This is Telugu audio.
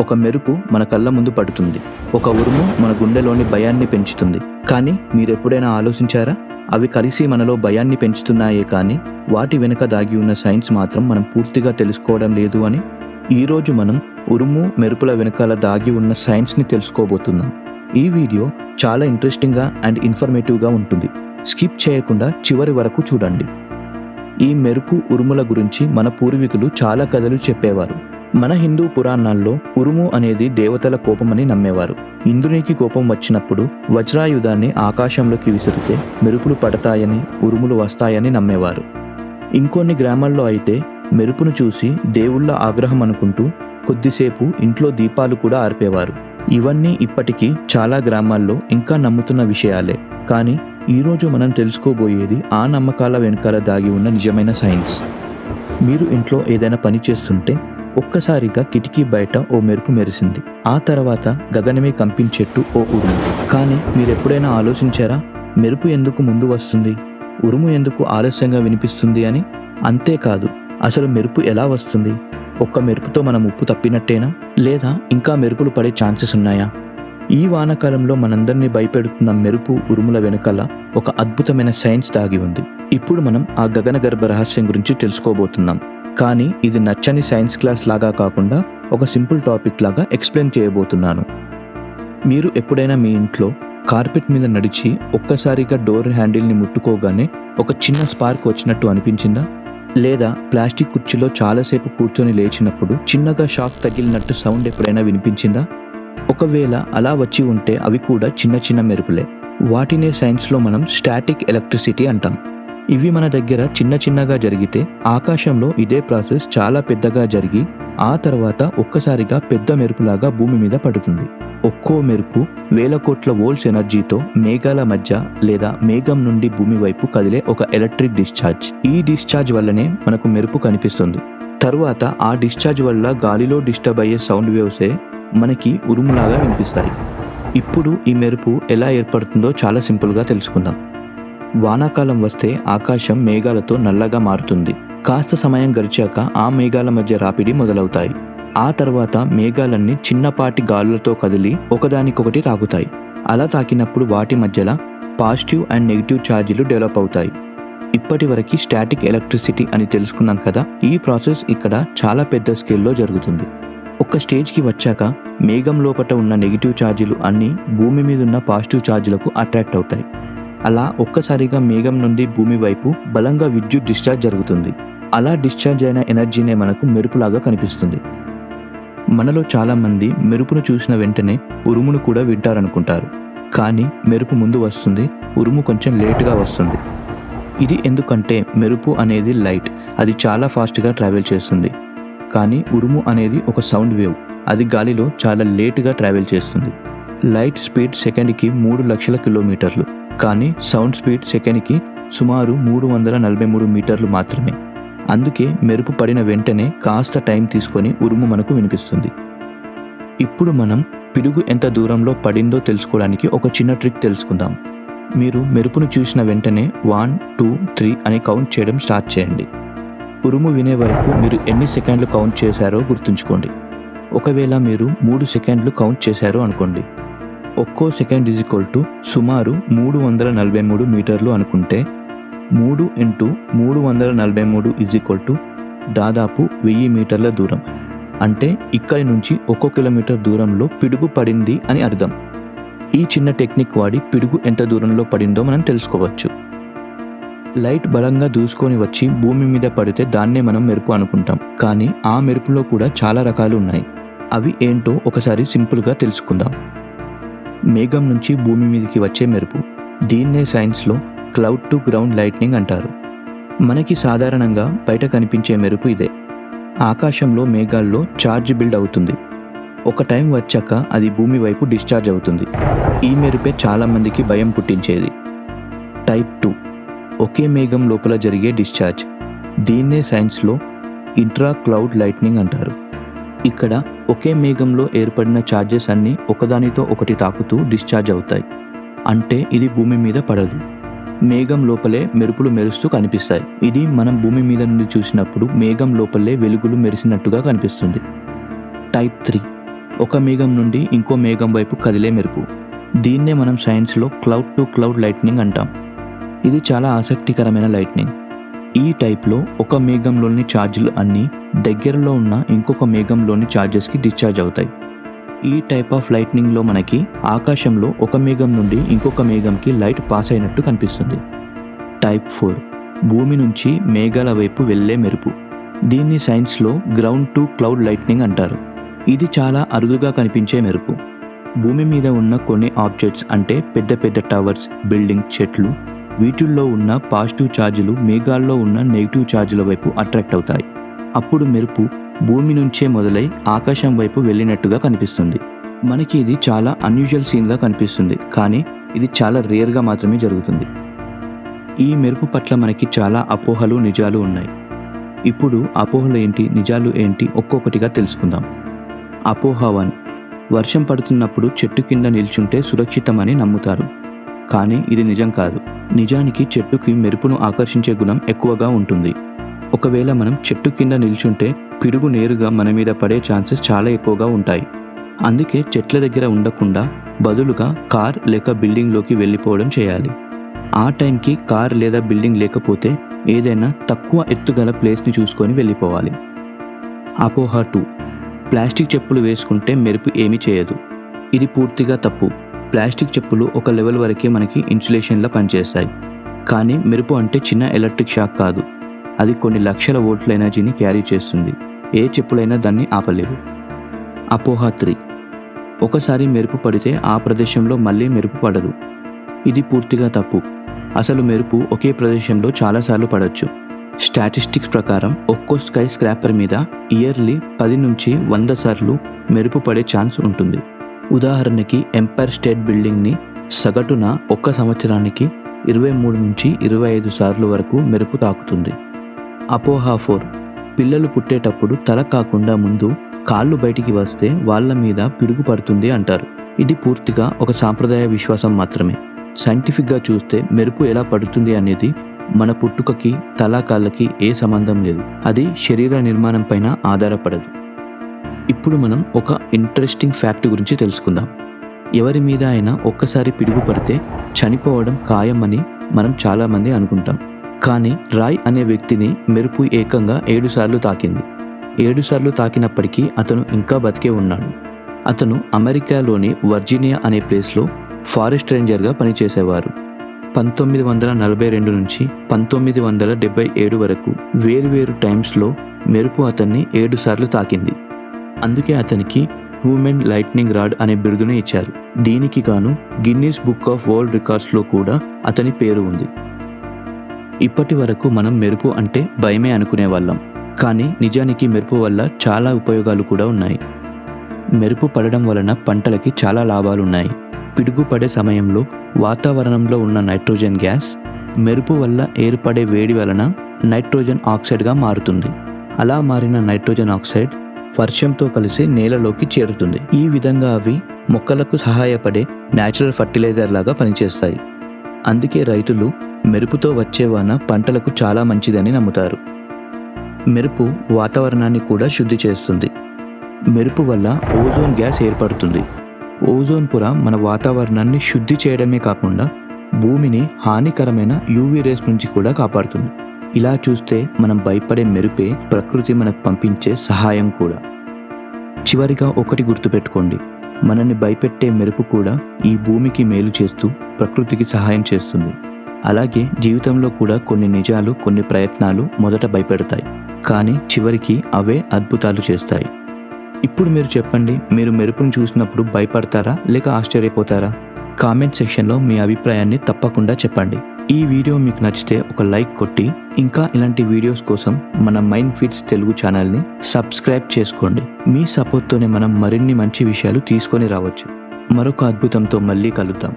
ఒక మెరుపు మన కళ్ళ ముందు పడుతుంది. ఒక ఉరుము మన గుండెలోని భయాన్ని పెంచుతుంది. కానీ మీరెప్పుడైనా ఆలోచించారా? అవి కలిసి మనలో భయాన్ని పెంచుతున్నాయే కానీ వాటి వెనుక దాగి ఉన్న సైన్స్ మాత్రం మనం పూర్తిగా తెలుసుకోవడం లేదు అని ఈరోజు మనం ఉరుము మెరుపుల వెనకాల దాగి ఉన్న సైన్స్ని తెలుసుకోబోతున్నాం. ఈ వీడియో చాలా ఇంట్రెస్టింగ్గా అండ్ ఇన్ఫర్మేటివ్గా ఉంటుంది. స్కిప్ చేయకుండా చివరి వరకు చూడండి. ఈ మెరుపు ఉరుముల గురించి మన పూర్వీకులు చాలా కథలు చెప్పేవారు. మన హిందూ పురాణాల్లో ఉరుము అనేది దేవతల కోపమని నమ్మేవారు. ఇంద్రునికి కోపం వచ్చినప్పుడు వజ్రాయుధాన్ని ఆకాశంలోకి విసిరితే మెరుపులు పడతాయని ఉరుములు వస్తాయని నమ్మేవారు. ఇంకొన్ని గ్రామాల్లో అయితే మెరుపును చూసి దేవుళ్ళ ఆగ్రహం అనుకుంటూ కొద్దిసేపు ఇంట్లో దీపాలు కూడా ఆర్పేవారు. ఇవన్నీ ఇప్పటికీ చాలా గ్రామాల్లో ఇంకా నమ్ముతున్న విషయాలే. కానీ ఈరోజు మనం తెలుసుకోబోయేది ఆ నమ్మకాల వెనుకాల దాగి ఉన్న నిజమైన సైన్స్. మీరు ఇంట్లో ఏదైనా పని చేస్తుంటే ఒక్కసారిగా కిటికీ బయట ఓ మెరుపు మెరిసింది. ఆ తర్వాత గగనమే కంపించేట్టు ఓ ఉరుము. కానీ మీరు ఎప్పుడైనా ఆలోచించారా మెరుపు ఎందుకు ముందు వస్తుంది? ఉరుము ఎందుకు ఆలస్యంగా వినిపిస్తుంది అని? అంతేకాదు అసలు మెరుపు ఎలా వస్తుంది? ఒక్క మెరుపుతో మనం ఉప్పు తప్పినట్టేనా? లేదా ఇంకా మెరుపులు పడే ఛాన్సెస్ ఉన్నాయా? ఈ వానాకాలంలో మనందరినీ భయపెడుతున్న మెరుపు ఉరుముల వెనుకల ఒక అద్భుతమైన సైన్స్ దాగి ఉంది. ఇప్పుడు మనం ఆ గగన గర్భ రహస్యం గురించి తెలుసుకోబోతున్నాం. కానీ ఇది నచ్చని సైన్స్ క్లాస్ లాగా కాకుండా ఒక సింపుల్ టాపిక్ లాగా ఎక్స్ప్లెయిన్ చేయబోతున్నాను. మీరు ఎప్పుడైనా మీ ఇంట్లో కార్పెట్ మీద నడిచి ఒక్కసారిగా డోర్ హ్యాండిల్ని ముట్టుకోగానే ఒక చిన్న స్పార్క్ వచ్చినట్టు అనిపించిందా? లేదా ప్లాస్టిక్ కుర్చీలో చాలాసేపు కూర్చొని లేచినప్పుడు చిన్నగా షాక్ తగిలినట్టు సౌండ్ ఎప్పుడైనా వినిపించిందా? ఒకవేళ అలా వచ్చి ఉంటే అవి కూడా చిన్న చిన్న మెరుపులే. వాటినే సైన్స్లో మనం స్టాటిక్ ఎలక్ట్రిసిటీ అంటాం. ఇవి మన దగ్గర చిన్న చిన్నగా జరిగితే ఆకాశంలో ఇదే ప్రాసెస్ చాలా పెద్దగా జరిగి ఆ తర్వాత ఒక్కసారిగా పెద్ద మెరుపులాగా భూమి మీద పడుతుంది. ఒక్కో మెరుపు వేల కోట్ల వోల్ట్స్ ఎనర్జీతో మేఘాల మధ్య లేదా మేఘం నుండి భూమి వైపు కదిలే ఒక ఎలక్ట్రిక్ డిశ్చార్జ్. ఈ డిశ్చార్జ్ వల్లనే మనకు మెరుపు కనిపిస్తుంది. తరువాత ఆ డిశ్చార్జ్ వల్ల గాలిలో డిస్టర్బ్ అయ్యే సౌండ్ వేవ్సే మనకి ఉరుములాగా వినిపిస్తాయి. ఇప్పుడు ఈ మెరుపు ఎలా ఏర్పడుతుందో చాలా సింపుల్గా తెలుసుకుందాం. వానాకాలం వస్తే ఆకాశం మేఘాలతో నల్లగా మారుతుంది. కాస్త సమయం గడిచాక ఆ మేఘాల మధ్య రాపిడి మొదలవుతాయి. ఆ తర్వాత మేఘాలన్నీ చిన్నపాటి గాలులతో కదిలి ఒకదానికొకటి తాకుతాయి అలా తాకినప్పుడు వాటి మధ్యలో పాజిటివ్ అండ్ నెగిటివ్ ఛార్జీలు డెవలప్ అవుతాయి. ఇప్పటి వరకు స్టాటిక్ ఎలక్ట్రిసిటీ అని తెలుసుకున్నాం కదా ఈ ప్రాసెస్ ఇక్కడ చాలా పెద్ద స్కేల్లో జరుగుతుంది. ఒక స్టేజ్కి వచ్చాక మేఘం లోపట ఉన్న నెగిటివ్ ఛార్జీలు అన్నీ భూమి మీద ఉన్న పాజిటివ్ ఛార్జీలకు అట్రాక్ట్ అవుతాయి. అలా ఒక్కసారిగా మేఘం నుండి భూమి వైపు బలంగా విద్యుత్ డిశ్చార్జ్ జరుగుతుంది. అలా డిశ్చార్జ్ అయిన ఎనర్జీనే మనకు మెరుపులాగా కనిపిస్తుంది. మనలో చాలామంది మెరుపును చూసిన వెంటనే ఉరుమును కూడా వింటారనుకుంటారు. కానీ మెరుపు ముందు వస్తుంది ఉరుము కొంచెం లేటుగా వస్తుంది. ఇది ఎందుకంటే మెరుపు అనేది లైట్ అది చాలా ఫాస్ట్గా ట్రావెల్ చేస్తుంది. కానీ ఉరుము అనేది ఒక సౌండ్ వేవ్ అది గాలిలో చాలా లేటుగా ట్రావెల్ చేస్తుంది. లైట్ స్పీడ్ సెకండ్కి మూడు లక్షల కిలోమీటర్లు. కానీ సౌండ్ స్పీడ్ సెకండ్కి సుమారు మూడు వందల నలభై మూడు మీటర్లు మాత్రమే. అందుకే మెరుపు పడిన వెంటనే కాస్త టైం తీసుకొని ఉరుము మనకు వినిపిస్తుంది. ఇప్పుడు మనం పిడుగు ఎంత దూరంలో పడిందో తెలుసుకోవడానికి ఒక చిన్న ట్రిక్ తెలుసుకుందాం. మీరు మెరుపును చూసిన వెంటనే వన్ టూ త్రీ అని కౌంట్ చేయడం స్టార్ట్ చేయండి. ఉరుము వినే వరకు మీరు ఎన్ని సెకండ్లు కౌంట్ చేశారో గుర్తుంచుకోండి. ఒకవేళ మీరు మూడు సెకండ్లు కౌంట్ చేశారో అనుకోండి. ఒక్కో సెకండ్ ఈజ్ ఈక్వల్ టు సుమారు మూడు వందల నలభై మూడు మీటర్లు అనుకుంటే మూడు ఇంటూ మూడు వందల నలభై మూడు ఈజ్ ఈక్వల్ టు దాదాపు వెయ్యి మీటర్ల దూరం. అంటే ఇక్కడి నుంచి ఒక్కో కిలోమీటర్ దూరంలో పిడుగు పడింది అని అర్థం. ఈ చిన్న టెక్నిక్ వాడి పిడుగు ఎంత దూరంలో పడిందో మనం తెలుసుకోవచ్చు. లైట్ బలంగా దూసుకొని వచ్చి భూమి మీద పడితే దాన్నే మనం మెరుపు అనుకుంటాం. కానీ ఆ మెరుపులో కూడా చాలా రకాలు ఉన్నాయి. అవి ఏంటో ఒకసారి సింపుల్గా తెలుసుకుందాం. మేఘం నుంచి భూమి మీదకి వచ్చే మెరుపు దీన్నే సైన్స్లో క్లౌడ్ టు గ్రౌండ్ లైట్నింగ్ అంటారు. మనకి సాధారణంగా బయట కనిపించే మెరుపు ఇదే. ఆకాశంలో మేఘాల్లో ఛార్జ్ బిల్డ్ అవుతుంది. ఒక టైం వచ్చాక అది భూమి వైపు డిశ్చార్జ్ అవుతుంది. ఈ మెరుపే చాలామందికి భయం పుట్టించేది. టైప్ టూ ఒకే మేఘం లోపల జరిగే డిశ్చార్జ్ దీన్నే సైన్స్లో ఇంట్రా క్లౌడ్ లైట్నింగ్ అంటారు. ఇక్కడ ఒకే మేఘంలో ఏర్పడిన ఛార్జెస్ అన్నీ ఒకదానితో ఒకటి తాకుతూ డిశ్చార్జ్ అవుతాయి. అంటే ఇది భూమి మీద పడదు. మేఘం లోపలే మెరుపులు మెరుస్తూ కనిపిస్తాయి. ఇది మనం భూమి మీద నుండి చూసినప్పుడు మేఘం లోపలే వెలుగులు మెరిసినట్టుగా కనిపిస్తుంది. టైప్ త్రీ ఒక మేఘం నుండి ఇంకో మేఘం వైపు కదిలే మెరుపు. దీన్నే మనం సైన్స్లో క్లౌడ్ టు క్లౌడ్ లైట్నింగ్ అంటాం. ఇది చాలా ఆసక్తికరమైన లైట్నింగ్ ఈ టైప్లో ఒక మేఘంలోని ఛార్జీలు అన్నీ దగ్గరలో ఉన్న ఇంకొక మేఘంలోని ఛార్జెస్కి డిశ్చార్జ్ అవుతాయి. ఈ టైప్ ఆఫ్ లైట్నింగ్లో మనకి ఆకాశంలో ఒక మేఘం నుండి ఇంకొక మేఘంకి లైట్ పాస్ అయినట్టు కనిపిస్తుంది. టైప్ ఫోర్ భూమి నుంచి మేఘాల వైపు వెళ్ళే మెరుపు. దీన్ని సైన్స్లో గ్రౌండ్ టు క్లౌడ్ లైట్నింగ్ అంటారు. ఇది చాలా అరుదుగా కనిపించే మెరుపు. భూమి మీద ఉన్న కొన్ని ఆబ్జెక్ట్స్ అంటే పెద్ద పెద్ద టవర్స్ బిల్డింగ్ చెట్లు వీటిల్లో ఉన్న పాజిటివ్ ఛార్జీలు మేఘాల్లో ఉన్న నెగిటివ్ ఛార్జీల వైపు అట్రాక్ట్ అవుతాయి. అప్పుడు మెరుపు భూమి నుంచే మొదలై ఆకాశం వైపు వెళ్ళినట్టుగా కనిపిస్తుంది. మనకి ఇది చాలా అన్యూజువల్ సీన్గా కనిపిస్తుంది కానీ ఇది చాలా రేర్గా మాత్రమే జరుగుతుంది. ఈ మెరుపు పట్ల మనకి చాలా అపోహలు నిజాలు ఉన్నాయి. ఇప్పుడు అపోహలు ఏంటి నిజాలు ఏంటి ఒక్కొక్కటిగా తెలుసుకుందాం. అపోహ వన్ వర్షం పడుతున్నప్పుడు చెట్టు కింద నిల్చుంటే సురక్షితమని నమ్ముతారు. కానీ ఇది నిజం కాదు. నిజానికి చెట్టుకి మెరుపును ఆకర్షించే గుణం ఎక్కువగా ఉంటుంది. ఒకవేళ మనం చెట్టు కింద నిల్చుంటే పిడుగు నేరుగా మన మీద పడే ఛాన్సెస్ చాలా ఎక్కువగా ఉంటాయి. అందుకే చెట్ల దగ్గర ఉండకుండా బదులుగా కార్ లేక బిల్డింగ్లోకి వెళ్ళిపోవడం చేయాలి. ఆ టైంకి కార్ లేదా బిల్డింగ్ లేకపోతే ఏదైనా తక్కువ ఎత్తుగల ప్లేస్ని చూసుకొని వెళ్ళిపోవాలి. అపోహ టూ. ప్లాస్టిక్ చెప్పులు వేసుకుంటే మెరుపు ఏమీ చేయదు. ఇది పూర్తిగా తప్పు. ప్లాస్టిక్ చెప్పులు ఒక లెవెల్ వరకే మనకి ఇన్సులేషన్లా పనిచేస్తాయి. కానీ మెరుపు అంటే చిన్న ఎలక్ట్రిక్ షాక్ కాదు. అది కొన్ని లక్షల వోల్ట్ల ఎనర్జీని క్యారీ చేస్తుంది. ఏ చెప్పులైనా దాన్ని ఆపలేవు. అపోహ త్రీ. ఒకసారి మెరుపు పడితే ఆ ప్రదేశంలో మళ్ళీ మెరుపు పడదు. ఇది పూర్తిగా తప్పు. అసలు మెరుపు ఒకే ప్రదేశంలో చాలాసార్లు పడవచ్చు స్టాటిస్టిక్స్ ప్రకారం ఒక్కో స్కై స్క్రాపర్ మీద ఇయర్లీ పది నుంచి వంద సార్లు మెరుపు పడే ఛాన్స్ ఉంటుంది. ఉదాహరణకి ఎంపైర్ స్టేట్ బిల్డింగ్ని సగటున ఒక్క సంవత్సరానికి ఇరవై మూడు నుంచి ఇరవై ఐదు సార్లు వరకు మెరుపు తాకుతుంది. అపోహా ఫోర్. పిల్లలు పుట్టేటప్పుడు తల కాకుండా ముందు కాళ్ళు బయటికి వస్తే వాళ్ళ మీద పిడుగు పడుతుంది అంటారు. ఇది పూర్తిగా ఒక సాంప్రదాయ విశ్వాసం మాత్రమే. సైంటిఫిక్గా చూస్తే మెరుపు ఎలా పడుతుంది అనేది మన పుట్టుకకి తలా కాళ్ళకి ఏ సంబంధం లేదు. అది శరీర నిర్మాణం పైన ఆధారపడదు. ఇప్పుడు మనం ఒక ఇంట్రెస్టింగ్ ఫ్యాక్ట్ గురించి తెలుసుకుందాం. ఎవరి మీద అయినా ఒక్కసారి పిడుగు పడితే చనిపోవడం ఖాయమని మనం చాలామంది అనుకుంటాం. కానీ రాయ్ అనే వ్యక్తిని మెరుపు ఏకంగా ఏడుసార్లు తాకింది. ఏడుసార్లు తాకినప్పటికీ అతను ఇంకా బతికే ఉన్నాడు. అతను అమెరికాలోని వర్జీనియా అనే ప్లేస్లో ఫారెస్ట్ రేంజర్గా పనిచేసేవారు. పంతొమ్మిది వందల నలభై రెండు నుంచి పంతొమ్మిది వందల డెబ్బై ఏడు వరకు వేరువేరు టైమ్స్లో మెరుపు అతన్ని ఏడుసార్లు తాకింది. అందుకే అతనికి హ్యూమెన్ లైట్నింగ్ రాడ్ అనే బిరుదును ఇచ్చారు. దీనికి గాను గిన్నీస్ బుక్ ఆఫ్ వరల్డ్ రికార్డ్స్లో కూడా అతని పేరు ఉంది. ఇప్పటి వరకు మనం మెరుపు అంటే భయమే అనుకునే వాళ్ళం కానీ నిజానికి మెరుపు వల్ల చాలా ఉపయోగాలు కూడా ఉన్నాయి. మెరుపు పడడం వలన పంటలకి చాలా లాభాలున్నాయి. పిడుగు పడే సమయంలో వాతావరణంలో ఉన్న నైట్రోజన్ గ్యాస్ మెరుపు వల్ల ఏర్పడే వేడి వలన నైట్రోజన్ ఆక్సైడ్గా మారుతుంది. అలా మారిన నైట్రోజన్ ఆక్సైడ్ వర్షంతో కలిసి నేలలోకి చేరుతుంది. ఈ విధంగా అవి మొక్కలకు సహాయపడే న్యాచురల్ ఫర్టిలైజర్ లాగా పనిచేస్తాయి. అందుకే రైతులు మెరుపుతో వచ్చే వాన పంటలకు చాలా మంచిదని నమ్ముతారు. మెరుపు వాతావరణాన్ని కూడా శుద్ధి చేస్తుంది. మెరుపు వల్ల ఓజోన్ గ్యాస్ ఏర్పడుతుంది. ఓజోన్ పొర మన వాతావరణాన్ని శుద్ధి చేయడమే కాకుండా భూమిని హానికరమైన యూవీ రేస్ నుంచి కూడా కాపాడుతుంది. ఇలా చూస్తే మనం భయపడే మెరుపే ప్రకృతి మనకు పంపించే సహాయం కూడా. చివరిగా ఒకటి గుర్తుపెట్టుకోండి. మనల్ని భయపెట్టే మెరుపు కూడా ఈ భూమికి మేలు చేస్తూ ప్రకృతికి సహాయం చేస్తుంది. అలాగే జీవితంలో కూడా కొన్ని నిజాలు కొన్ని ప్రయత్నాలు మొదట భయపెడతాయి. కానీ చివరికి అవే అద్భుతాలు చేస్తాయి. ఇప్పుడు మీరు చెప్పండి మీరు మెరుపును చూసినప్పుడు భయపడతారా లేక ఆశ్చర్యపోతారా? కామెంట్ సెక్షన్లో మీ అభిప్రాయాన్ని తప్పకుండా చెప్పండి. ఈ వీడియో మీకు నచ్చితే ఒక లైక్ కొట్టి ఇంకా ఇలాంటి వీడియోస్ కోసం మన మైండ్ ఫిట్స్ తెలుగు ఛానల్ని సబ్స్క్రైబ్ చేసుకోండి. మీ సపోర్ట్తోనే మనం మరిన్ని మంచి విషయాలు తీసుకొని రావచ్చు. మరొక అద్భుతంతో మళ్ళీ కలుద్దాం.